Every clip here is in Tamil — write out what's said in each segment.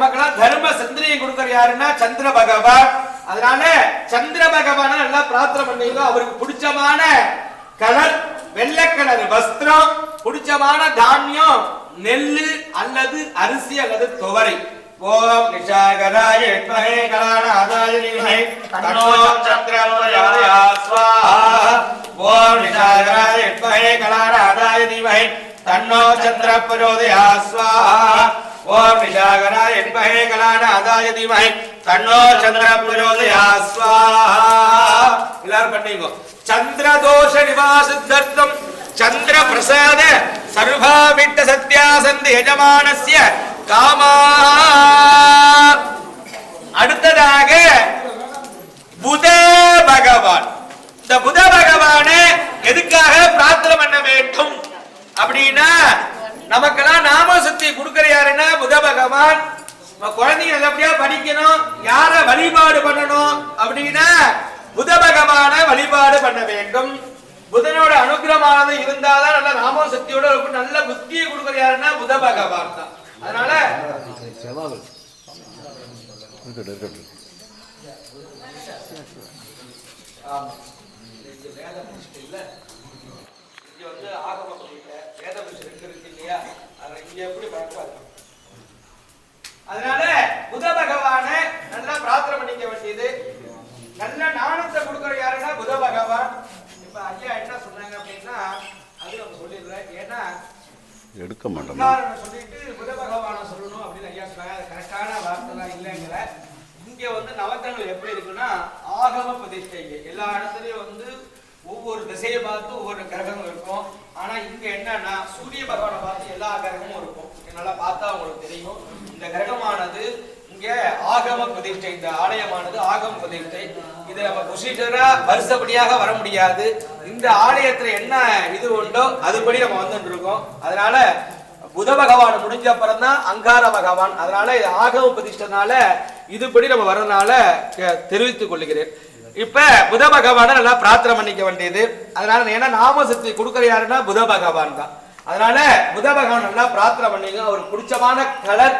நமக்கெல்லாம் தர்ம சிந்தனையும் கொடுக்கற யாருன்னா சந்திர பகவான். அதனால சந்திர பகவான நல்லா பிரார்த்தனை பண்ணீங்க. அவருக்கு பிடிச்சமான கலர் வெள்ளை கலர் வஸ்திரம் பிடிச்சமான தானியம் நெல்லு அல்லது அரிசி அல்லது துவரை. ஓம் நிஷாகராய வித்மஹே கலாநாதாய தீமஹே தன்னோ சந்திரமுதயாதயா ஸ்வாஹா. ஓம் நிஷாகராய வித்மஹே கலாநாதாய தீமஹே தன்னோ சந்திர பிரச்சோதயா ஸ்வாஹா. ஓம் நிஷாகரா என்பகே கலாட கலாநாதாய தீமகை. தன்னோ சந்திர பிரயோதயா ஸ்வாஹா. எல்லாரும் பண்ணீங்க சந்திரதோஷ நிவாசித்தர்த்தம். சந்திர பிரசாத சர்வாவிட்ட சத்யாசந்தி எஜமானசிய காமா. அடுத்ததாக புத பகவான். இந்த புத பகவானை எதுக்காக பிரார்த்தனை பண்ண வேண்டும்? அப்படின்னா நமக்கெல்லாம் நாம சக்தி கொடுக்கிற யாருன்னா புத பகவான். நம்ம குழந்தைங்க நல்லபடியா படிக்கணும். யார வழிபாடு பண்ணணும்? அப்படின்னா புத பகவான வழிபாடு பண்ண வேண்டும். புதனோட அனுகிரமானது இருந்தாதான் நல்ல நாம சக்தியோட இருக்கும். நல்ல புத்தியை கொடுக்கிற யாருன்னா புத பகவான் தான். அதனால ஆமா. இது வந்து ஆகம ரெண்டு இருக்கு இல்லையா? அதை இங்க எப்படி பார்ப்பாரு? அதனால புத பகவானை நல்லா பிரார்த்தனை பண்ணிக்க வேண்டியது. நல்ல ஞானத்தை கொடுக்கிற யாருன்னா புத பகவான். இப்ப ஐயா என்ன சொன்னாங்க அப்படின்னா அது நம்ம சொல்லிடுறேன். ஏன்னா எடுக்க மாட்டோமா. சொல்லிட்டு புத பகவானை சொல்லணும் அப்படின்னு ஐயா சொன்னாங்க. அது கரெக்டான வார்த்தைலாம் இல்லைங்கிற. இங்க வந்து நவத்தங்கள் எப்படி இருக்குன்னா ஆகம பிரதிஷ்டை எல்லா இடத்துலயும் வந்து ஒவ்வொரு திசையை பார்த்து ஒவ்வொரு கிரகமும் இருக்கும். ஆனா இங்க என்னன்னா சூரிய பகவானை பார்த்து எல்லா கிரகமும் இருக்கும். இங்க நல்லா பார்த்தா உங்களுக்கு தெரியும். இந்த கிரகமானது இங்க ஆகம பிரதிஷ்டை இந்த ஆலயமானது ஆகம பிரதிஷ்டை இது நம்ம ப்ரொசீஜரா வருஷப்படியாக வர முடியாது. இந்த ஆலயத்துல என்ன இது உண்டோ அதுபடி நம்ம வந்துட்டு இருக்கோம். அதனால புத பகவான் முடிஞ்ச அப்புறம் தான் அங்கார பகவான். அதனால ஆகம பிரதிஷ்டனால இதுபடி நம்ம வரனால தெரிவித்துக் கொள்கிறேன். இப்ப புத பகவான நல்லா பிரார்த்தனை பண்ணிக்க வேண்டியது. அதனால ஏன்னா நாம சக்தி கொடுக்கற யாருன்னா புத பகவான் தான். அதனால புத பகவான் நல்லா பிரார்த்தனை பண்ணிங்க அவருக்கு பிடிச்சமான கலர்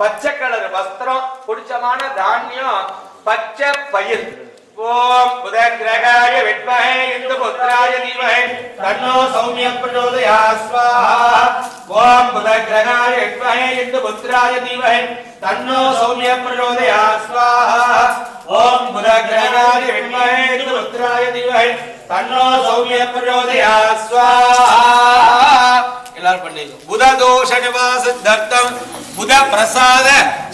பச்சை கலர் வஸ்திரம் பிடிச்சமான தானியம் பச்சை பயிர். ஓம் புத கிரகாய வித்மஹே இந்து புத்திராய தீமகே. தன்னோ சௌமியம் பிரச்சோதயாத் ஓம் புத கிரகாய வித்மஹே இந்து புத்திராய தீமஹே. தன்னோ சௌமிய பிரச்சோதயாத் ஸ்வாஹா. ஓம் புத கிரகாய வித்மஹே இந்து புத்திராய தீமஹே. தன்னோ சௌமிய பிரச்சோதயாத் ஸ்வாஹா. எல்லாரும் பண்ணிக்கோ. புத தோஷ நிவாச தர்த்தம் புத பிரசாத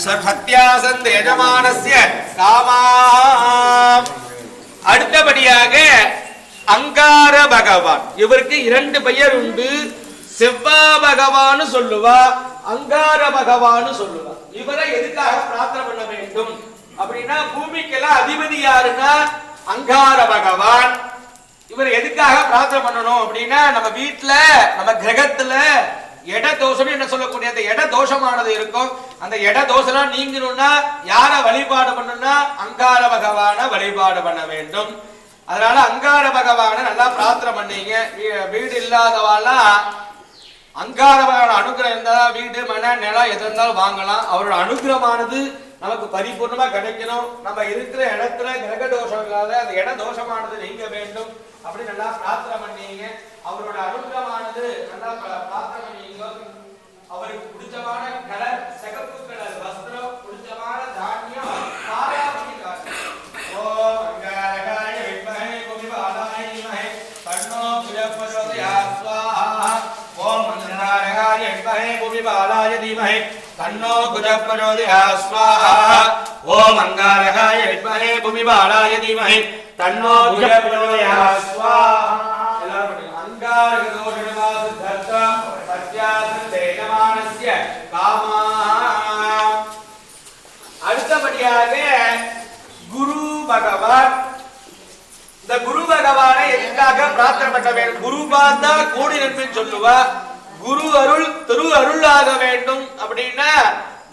சத்யாசந்த யஜமானஸ்ய காமா அடுத்தபடியாக அங்கார பகவான். இவருக்கு இரண்டு பெயர் உண்டு. செவ்வா பகவான் சொல்லுவா அங்கார பகவான் சொல்லுவா. இவரை எதுக்காக பிரார்த்தனை பண்ண வேண்டும்? அப்படின்னா பூமிக்கெல்லாம் அதிபதி யாருன்னா அங்கார பகவான். இவர் எதுக்காக பிரார்த்தனை பண்ணணும் அப்படின்னா நம்ம வீட்டுல நம்ம கிரகத்துல எட தோஷம் என்ன சொல்லக்கூடிய அந்த எட தோஷமானது இருக்கும். அந்த இட தோஷம்லாம் நீங்கணும்னா யார வழிபாடு பண்ணணும்னா அங்கார பகவான வழிபாடு பண்ண வேண்டும். அதனால அங்கார பகவானை நல்லா பிரார்த்தனை பண்ணீங்க. வீடு இல்லாதவாலாம் அங்காரவரோட அனுகிரகம் இருந்தா வீடு மன நிலம் எது இருந்தாலும் வாங்கலாம். அவரோட அனுகிரகமானது நமக்கு பரிபூர்ணமா கிடைக்கணும். நம்ம இருக்கிற இடத்துல கிரக தோஷம் இல்லாத அந்த இட தோஷமானது நீங்க வேண்டும் அப்படி நல்லா பிரார்த்தனை பண்ணீங்க. அவரோட அனுகிரகமானது நல்லா பிரார்த்தனை பண்ணீங்க. அவருக்கு பிடிச்சமான கலர் சிகப்பு கலர் வஸ்திரம் பிடிச்சமான தானியம் அங்காரகாய வித்மஹே குமிபாலாய தீமஹே தன்னோ பிரச்சோதயாத் ஸ்வாஹா ஓம் அங்காரகாய வித்மஹே குமிபாலாய தீமஹே தன்னோ பிரச்சோதயாத் ஸ்வாஹா அடுத்தபடியாக குரு பகவான் இந்த குரு பகவானை எதுக்காக பிரார்த்தனை பண்ண வேண்டும் குரு பார்த்தா கூடி நன்மைன்னு சொல்லுவா குரு அருள் திரு அருளாக வேண்டும் அப்படின்னா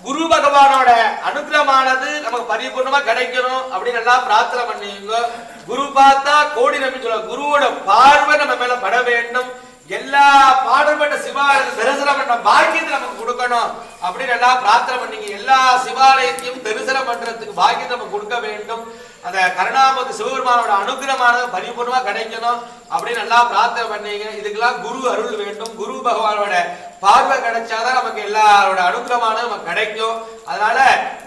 குரு பகவானோட அனுகிரமானது நமக்கு பரிபூர்ணமா கிடைக்கணும் அப்படின்னு எல்லாம் பிரார்த்தனை பண்ணுவீங்க குரு பார்த்தா கோடி நம்பி சொல்ல குருவோட பார்வை நம்ம மேல பட வேண்டும். எல்லா பாடல்பட்ட சிவாலயத்தை தரிசனம் பண்ண பாக்கியத்தை நமக்கு கொடுக்கணும் அப்படின்னு எல்லாம் பிரார்த்தனை பண்ணீங்க எல்லா சிவாலயத்தையும் தரிசனம் பண்றதுக்கு பாக்கியத்தை நம்ம கொடுக்க வேண்டும். அந்த கருணாமதி சிவபெருமானோட அனுகிரகமானது பரிபூர்ணமா கிடைக்கணும் அப்படின்னு நல்லா பிரார்த்தனை பண்ணீங்க. இதுக்கெல்லாம் குரு அருள் வேண்டும். குரு பகவானோட பார்வை கிடைச்சாதான் நமக்கு எல்லாரோட அனுகிரகமானது நமக்கு கிடைக்கும். அதனால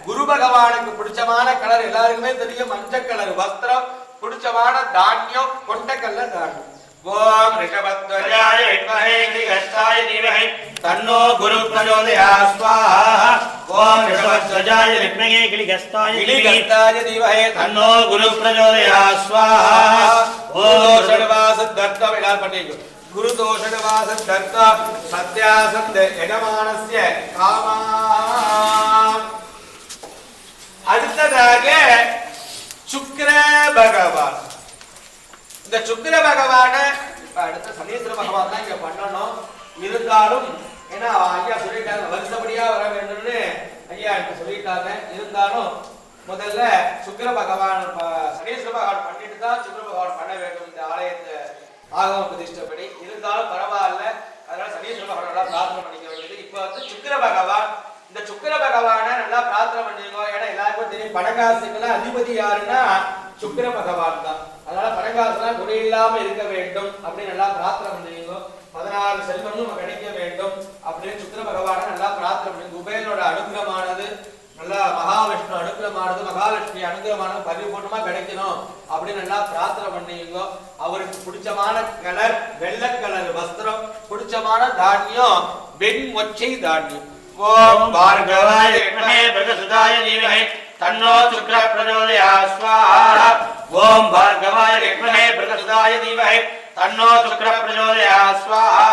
குரு பகவானுக்கு பிடிச்சமான கலர் எல்லாருக்குமே தெரியும். மஞ்சள் கலர் வஸ்திரம் பிடிச்சமான தானியம் கொண்டக்கல்ல தானியம். ஓம் ரிஷபத்வஜாய வித்மஹே கிரிகஸ்தாய தீமஹி தன்னோ குரு பிரச்சோதயாத் ஸ்வாஹா ஓம் ரிஷபத்வஜாய வித்மகே கிளிகஸ்தாய கிரிகஸ்தாய தீமஹி தன்னோ தன்னோ குரு பிரச்சோதயாத் ஸ்வாஹா ஓம் ஓம் ஷடவாச தர்த்தம் எல்லாரும் பண்ணிக்கோ குரு தோஷடவாச தர்த்த சத்யாசந்த யஜமானஸ்ய காமா அடுத்ததாக சுக்கிர பகவான் இந்த சுக்கிர பகவான அடுத்த சனீஸ்வர பகவான் தான் இங்க பண்ணணும். இருந்தாலும் ஏன்னா ஐயா சொல்லிட்டாங்க வருஷப்படியா வர வேண்டும்னு ஐயா எனக்கு சொல்லிட்டாங்க. இருந்தாலும் முதல்ல சுக்கிர பகவான் சனீஸ்வர பகவான் பண்ணிட்டு தான் சுக்கிர பகவான் பண்ண வேண்டும். இந்த ஆலயத்தை ஆகம பிரதிஷ்டப்படி. இருந்தாலும் பரவாயில்ல. அதனால சனீஸ்வர பகவான் பிரார்த்தனை பண்ணிக்க வேண்டியது. இப்ப வந்து சுக்கிர பகவான் இந்த சுக்கிர பகவானை நல்லா பிரார்த்தனை பண்ணிருக்கோம் ஏன்னா எல்லாருக்கும் தெரியும் பணக்காசுக்கெல்லாம் அதிபதி யாருன்னா சுக்கிர பகவான் தான். அதனால பணக்காசுலாம் குறை இல்லாம இருக்க வேண்டும். அப்படின்னு நல்லா பிரார்த்தனை பண்ணிக்கோ. பதினாறு செல்வமும் கிடைக்க வேண்டும். அப்படின்னு சுக்கிர பகவான நல்லா பிரார்த்தனை பண்ணி குபேரனோட அனுகிரமானது நல்லா மகாவிஷ்ணு அனுகிரமானது மகாலட்சுமி அனுகிரமானது பரிபூர்ணமா கிடைக்கணும். அப்படின்னு நல்லா பிரார்த்தனை பண்ணிக்கோ. அவருக்கு பிடிச்சமான கலர் வெள்ளை கலர் வஸ்திரம் பிடிச்சமான தானியம் வெண் மொச்சை தானியம். ஓம் பார்கவாய பிரகசுதாய தன்னோ சுக்கர பிரச்சோதயாத் ஓம் பார்கவாய வித்மகே பிரகசுதாய தீமஹி தன்னோ சுக்ர பிரச்சோதயாத் ஸ்வாஹா.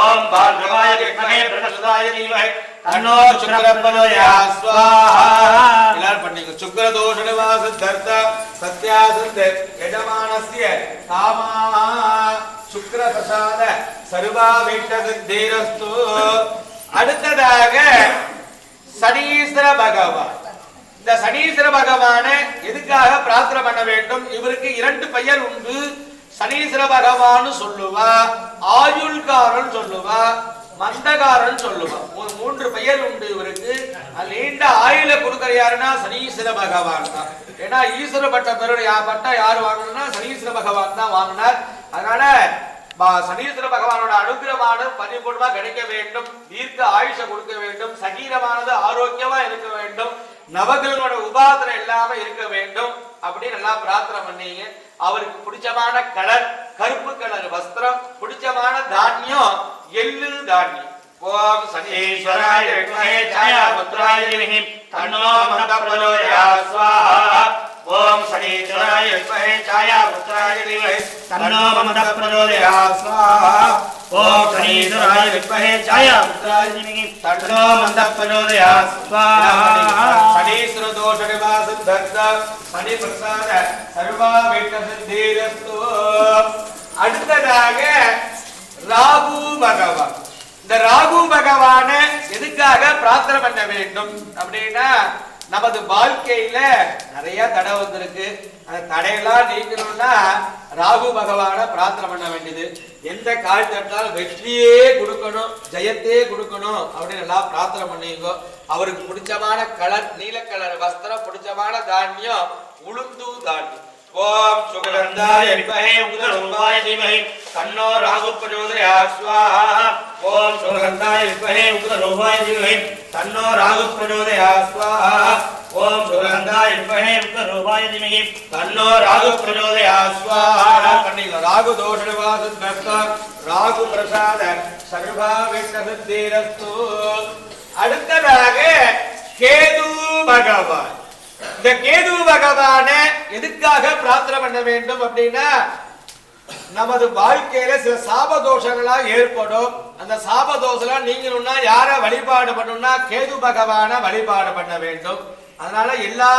ஓம் பார்கவாய வித்மகே பிரகசுதாய தீமஹி தன்னோ சுக்ர பிரச்சோதயாத் ஸ்வாஹா. எல்லாரும் பண்ணிக்கோ. சுக்ர தோஷ நிவாச தர்த்த சத்யாசந்த யஜமானஸ்ய தாமா சுக்ர பிரசாத சர்வா சித்தீரஸ்து அடுத்ததாக சனீஸ்வர பகவான். இந்த சனீஸ்வர பகவான எதுக்காக பிரார்த்தனை பண்ண வேண்டும்? இவருக்கு இரண்டு பெயர் உண்டு. சனீஸ்வர பகவான் சொல்லுவா ஆயுள்காரன் சொல்லுவா மந்தகாரன் சொல்லுவா. ஒரு மூன்று பெயர் உண்டு இவருக்கு. நீண்ட ஆயுள கொடுக்கற யாருன்னா சனீஸ்வர பகவான் தான். ஏன்னா ஈஸ்வர பட்ட பெருடைய பட்டா யார் வாங்கணும்னா சனீஸ்வர பகவான் தான் வாங்கினார். அதனால சனீஸ்வர பகவானோட அனுகிரமானது பரிபூர்ணமா கிடைக்க வேண்டும். தீர்க்க ஆயுஷ கொடுக்க வேண்டும். சகீரமானது ஆரோக்கியமா இருக்க வேண்டும். நவகிரகங்களோட உபாதனை இல்லாம இருக்க வேண்டும் அப்படின்னு நல்லா பிரார்த்தனை பண்ணீங்க. அவருக்கு பிடிச்சமான கலர் கருப்பு கலர் வஸ்திரம் பிடிச்சமான தானியம் எள்ளு தானியம். ஓம் சனீஸ்வராய வித்மஹே சாயாபுத்ராய தீமஹி தன்னோ மந்தः ஸ்வாஹா. ஓம் சனீஸ்வராய வித்மஹே சாயாபுத்ராய தீமஹி தன்னோ மந்தः ஸ்வாஹா. ஓம் சனீஸ்வராய வித்மஹே ஜாயா. புத்ராய தீமஹி தன்னோ மந்தः பிரச்சோதயாத் ஸ்வாஹா சனீஸ்வர தோஷ நிவாசம் பிரசாத சர்வா விக்ன சித்திரஸ்து அடுத்ததாக ராகு பகவான். இந்த ராகு பகவான எதுக்காக பிரார்த்தனை பண்ண வேண்டும்? அப்படின்னா நமது வாழ்க்கையில நிறைய தடை வந்திருக்கு. அந்த தடையெல்லாம் நீக்கணும்னா ராகு பகவான பிரார்த்தனை பண்ண வேண்டியது. எந்த கால் தட்டாலும் வெற்றியே கொடுக்கணும் ஜெயத்தையே கொடுக்கணும் அப்படின்னு எல்லாம் பிரார்த்தனை பண்ணிக்கோ. அவருக்கு பிடிச்சமான கலர் நீல கலர் வஸ்திரம் பிடிச்சமான தானியம் உளுந்து தானியம். ஓம் சுகதந்தாய விமகே உதரூபாய தீமகி தன்னோ ராகு பிரச்சோதயா ஸ்வாஹா ஓம் சுகதந்தாய விமகே உதரூபாய தீமகி தன்னோ ராகு பிரச்சோதயா ஸ்வாஹா ஓம் சுகதந்தாய விமகே உதரூபாய தீமகி தன்னோ ராகு பிரச்சோதயா ஸ்வாஹா பண்ணிங்க ராகு தோஷ நிவாசத்பக்த ராகு பிரசாத சர்வா விக்னசித்திரஸ்து அடுத்ததாக கேது பகவான் இந்த கேது பகவான எதுக்காக பிரார்த்தனை பண்ண வேண்டும் அப்படின்னா நமது வாழ்க்கையில சில சாபதோஷங்களா ஏற்படும். அந்த சாபதோஷம் நீங்கணும்னா யார வழிபாடு பண்ணணும்னா கேது பகவான வழிபாடு பண்ண வேண்டும். அதனால எல்லா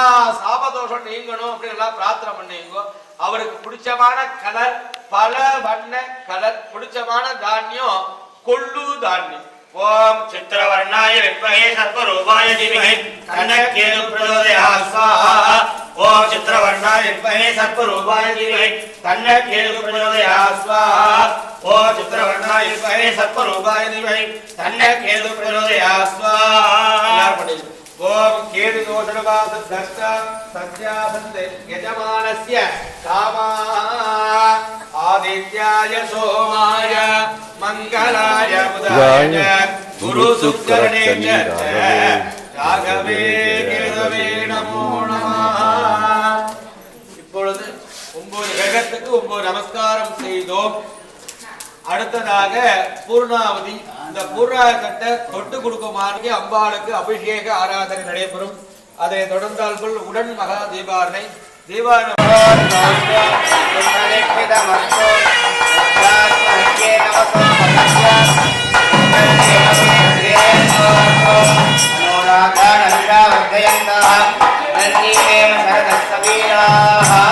சாபதோஷம் நீங்கணும் அப்படின்னு எல்லாம் பிரார்த்தனை பண்ணீங்க. அவருக்கு பிடிச்சமான கலர் பல வண்ண கலர் பிடிச்சமான தானியம் கொள்ளு தானியம். ஓம் சித்திரவர்ணாய வித்மகே சர்வரூபாய தீமகே. கண்ணகேது பிரதோத स्वाहा ओम चित्रवर्णाय विद्महे सर्परूपाय धीमहि तन्नो केतुः प्रचोदयात् स्वाहा ओम चित्रवर्णाय विद्महे सर्परूपाय धीमहि तन्नो केतुः प्रचोदयात् स्वाहा ओम केतु दोषणवाद दृष्टा सत्यासन्ते यजमानस्य कामा आदित्याय सोमाय मङ्गलाय बुधाय गुरुसुकरणे च ராகவே கேதவே நமோ இப்பொழுது ஒன்பது கிரகத்துக்கு ஒன்பது நமஸ்காரம் செய்தோம். அடுத்ததாக பூர்ணாவதி இந்த பூர்ணாகத்தை தொட்டு கொடுக்குமாறு அம்பாளுக்கு அபிஷேக ஆராதனை நடைபெறும். அதை தொடர்ந்தால் உடன் மகா தீபாரணை தீபாரணை सन्निवेम शरदस्तवीराः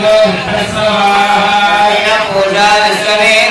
विष्णु सरस्वती पूजा विश्वे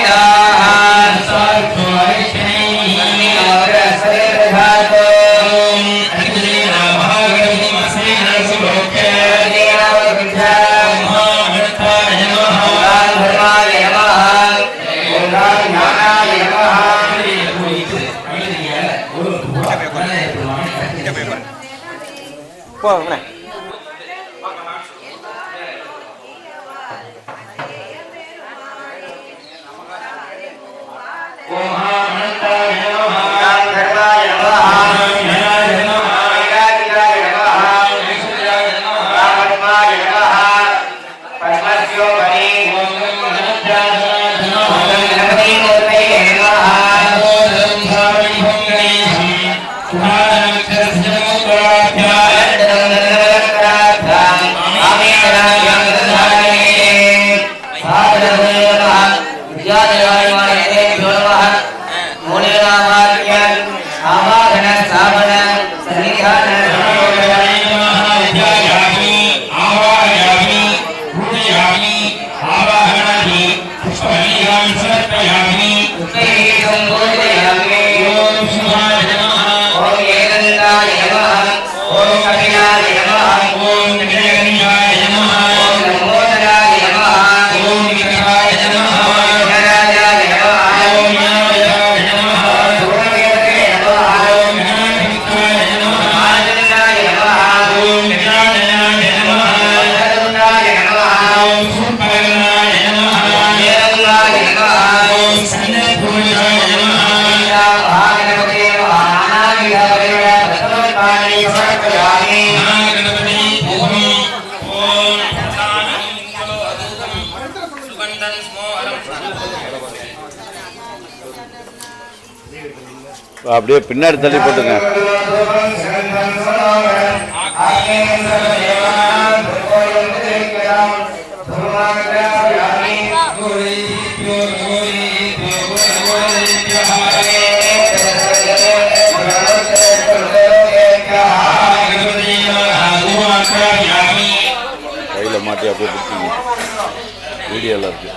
அப்படியே பின்னாடி தள்ளி போட்டுங்க. கையில் மாட்டி அப்படியே பிடிச்சிங்க. வீடியோவில் இருக்குது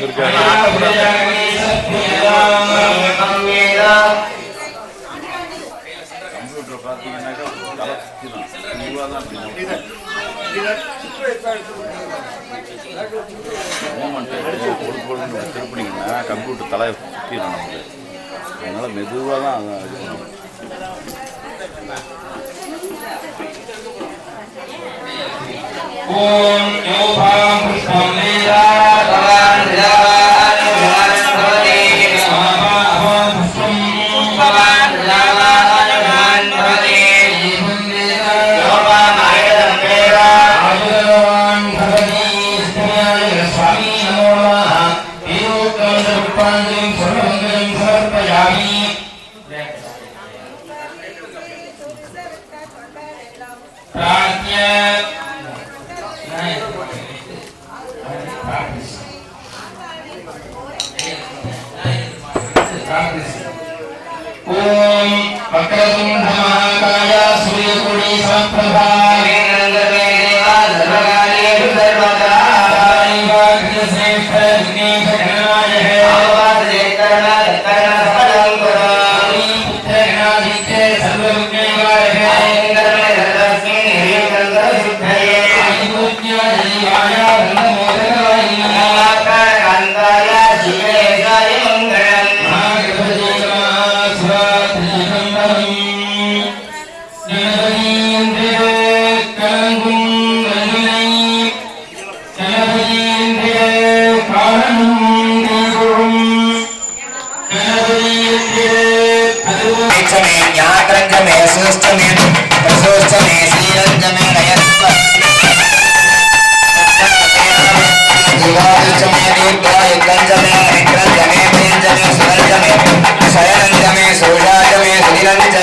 வந்திருக்காரு. திருப்பினீங்கன்னா கம்ப்யூட்டர் தலை சுற்றிடும் நமக்கு அதனால மெதுவாக தான் இது பண்ணுவோம் ॐ योभां पुष्पं मेरा भवान्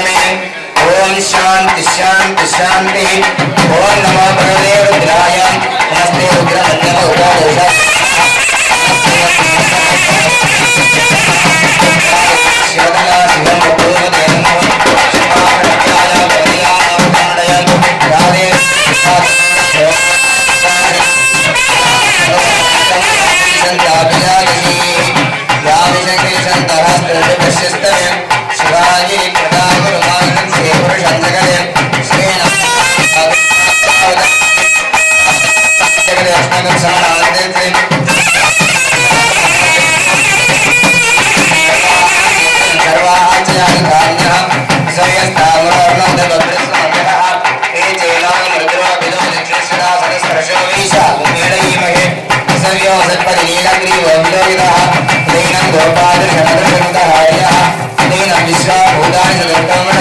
मे ओम शांति शांति शांति ओम नमो भगवते रुद्राय नमस्ते रुद्र धन्यवाद ीनं गोपालशरणं हायः नीनं विश्वा भूतानि सदर्कम्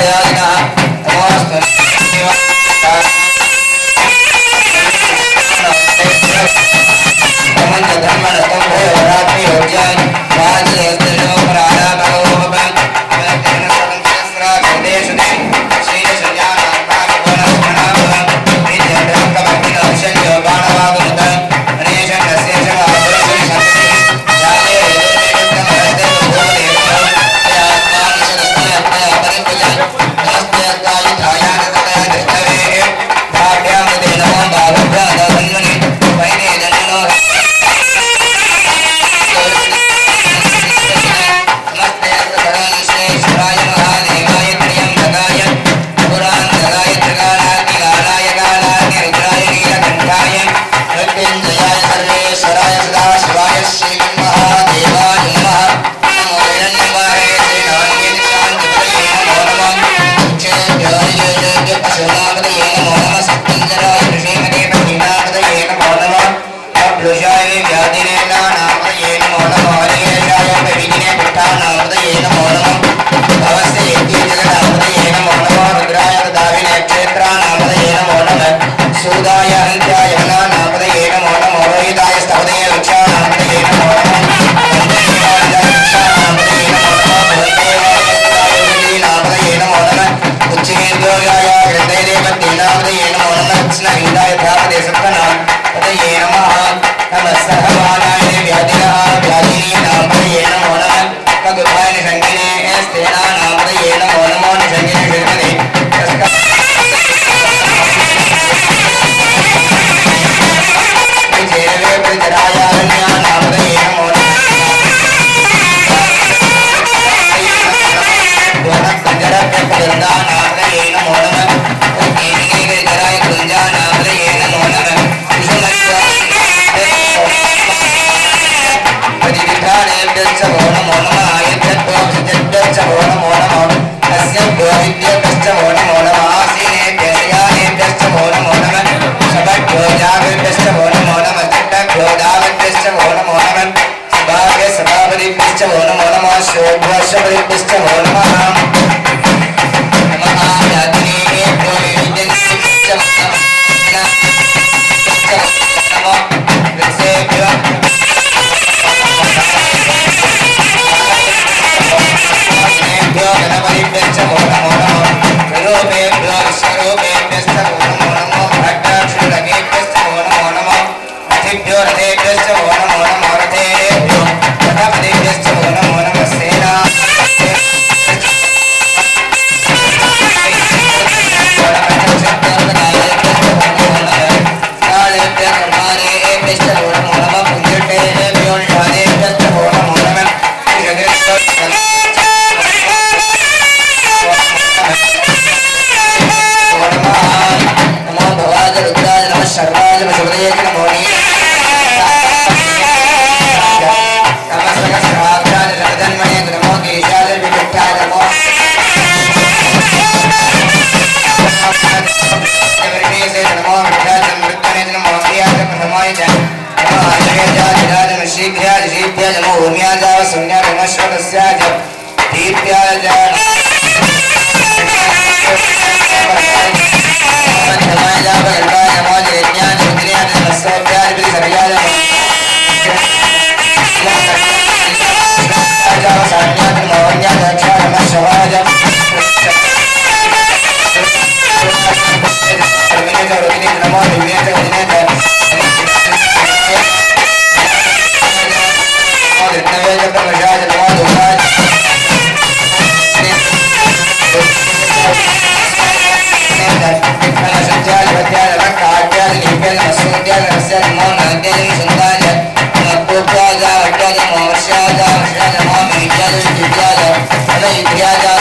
Yeah.